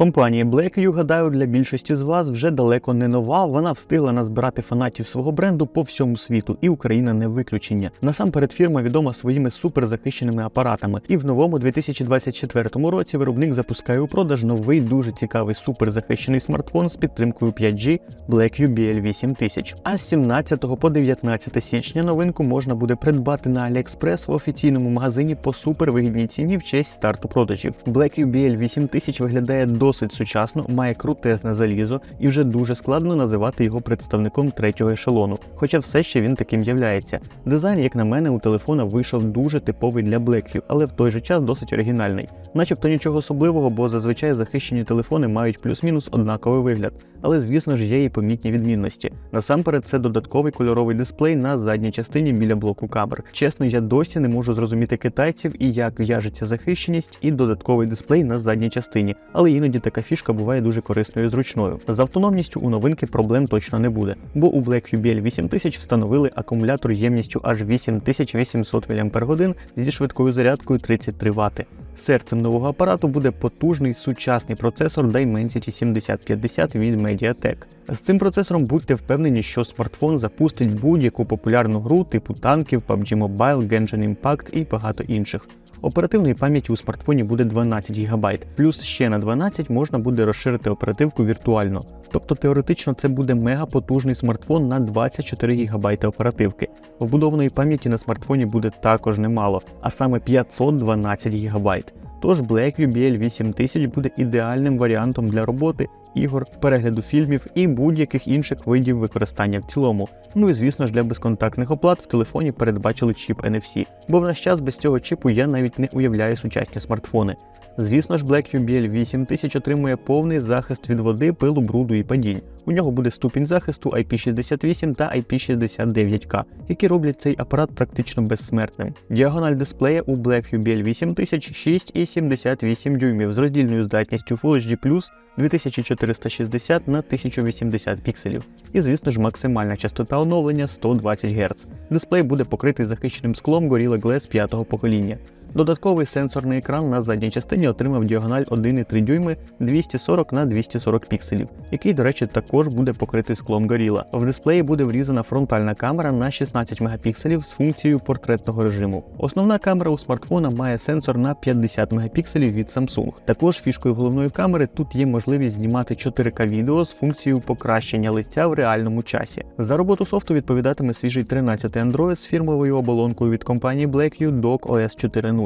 Компанія Blackview, гадаю, для більшості з вас вже далеко не нова. Вона встигла назбирати фанатів свого бренду по всьому світу, і Україна не виключення. Насамперед, фірма відома своїми суперзахищеними апаратами. І в новому 2024 році виробник запускає у продаж новий дуже цікавий суперзахищений смартфон з підтримкою 5G Blackview BL8000. А з 17 по 19 січня новинку можна буде придбати на AliExpress в офіційному магазині по супервигідній ціні в честь старту продажів. Blackview BL8000 виглядає досить сучасно, має крутезне залізо і вже дуже складно називати його представником третього ешелону. Хоча все ще він таким являється. Дизайн, як на мене, у телефона вийшов дуже типовий для Blackview, але в той же час досить оригінальний. Начебто нічого особливого, бо зазвичай захищені телефони мають плюс-мінус однаковий вигляд. Але звісно ж є і помітні відмінності. Насамперед, це додатковий кольоровий дисплей на задній частині біля блоку камер. Чесно, я досі не можу зрозуміти китайців і як в'яжеться захищеність і додатковий дисплей на задній частині, але іноді така фішка буває дуже корисною і зручною. З автономністю у новинки проблем точно не буде, бо у Blackview BL 8000 встановили акумулятор ємністю аж 8800 мАч зі швидкою зарядкою 33 Вт. Серцем нового апарату буде потужний сучасний процесор Dimensity 7050 від Mediatek. З цим процесором будьте впевнені, що смартфон запустить будь-яку популярну гру типу танків, PUBG Mobile, Genshin Impact і багато інших. Оперативної пам'яті у смартфоні буде 12 ГБ, плюс ще на 12 можна буде розширити оперативку віртуально. Тобто теоретично це буде мегапотужний смартфон на 24 ГБ оперативки. Вбудованої пам'яті на смартфоні буде також немало, а саме 512 ГБ. Тож Blackview BL 8000 буде ідеальним варіантом для роботи, ігор, перегляду фільмів і будь-яких інших видів використання в цілому. Ну і звісно ж для безконтактних оплат в телефоні передбачили чіп NFC, бо в наш час без цього чіпу я навіть не уявляю сучасні смартфони. Звісно ж, Blackview BL 8000 отримує повний захист від води, пилу, бруду і падінь. У нього буде ступінь захисту IP68 та IP69K, які роблять цей апарат практично безсмертним. Діагональ дисплея у Blackview BL 8000 6,78 дюймів з роздільною здатністю Full HD+, 2460 на 1080 пікселів. І, звісно ж, максимальна частота оновлення 120 Гц. Дисплей буде покритий захищеним склом Gorilla Glass 5-го покоління. Додатковий сенсорний екран на задній частині отримав діагональ 1,3 дюйми 240 на 240 пікселів, який, до речі, також буде покритий склом Gorilla. В дисплеї буде врізана фронтальна камера на 16 мегапікселів з функцією портретного режиму. Основна камера у смартфона має сенсор на 50 мегапікселів від Samsung. Також фішкою головної камери тут є можливість знімати 4К відео з функцією покращення лиця в реальному часі. За роботу софту відповідатиме свіжий 13 Android з фірмовою оболонкою від компанії Blackview Dock OS 4.0.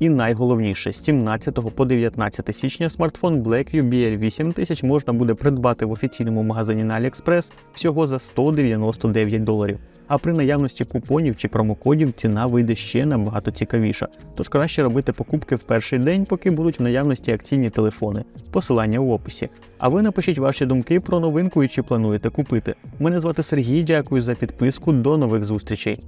І найголовніше, з 17 по 19 січня смартфон Blackview BL 8000 можна буде придбати в офіційному магазині на AliExpress всього за 199 доларів. А при наявності купонів чи промокодів ціна вийде ще набагато цікавіша. Тож краще робити покупки в перший день, поки будуть в наявності акційні телефони. Посилання в описі. А ви напишіть ваші думки про новинку і чи плануєте купити. Мене звати Сергій. Дякую за підписку. До нових зустрічей.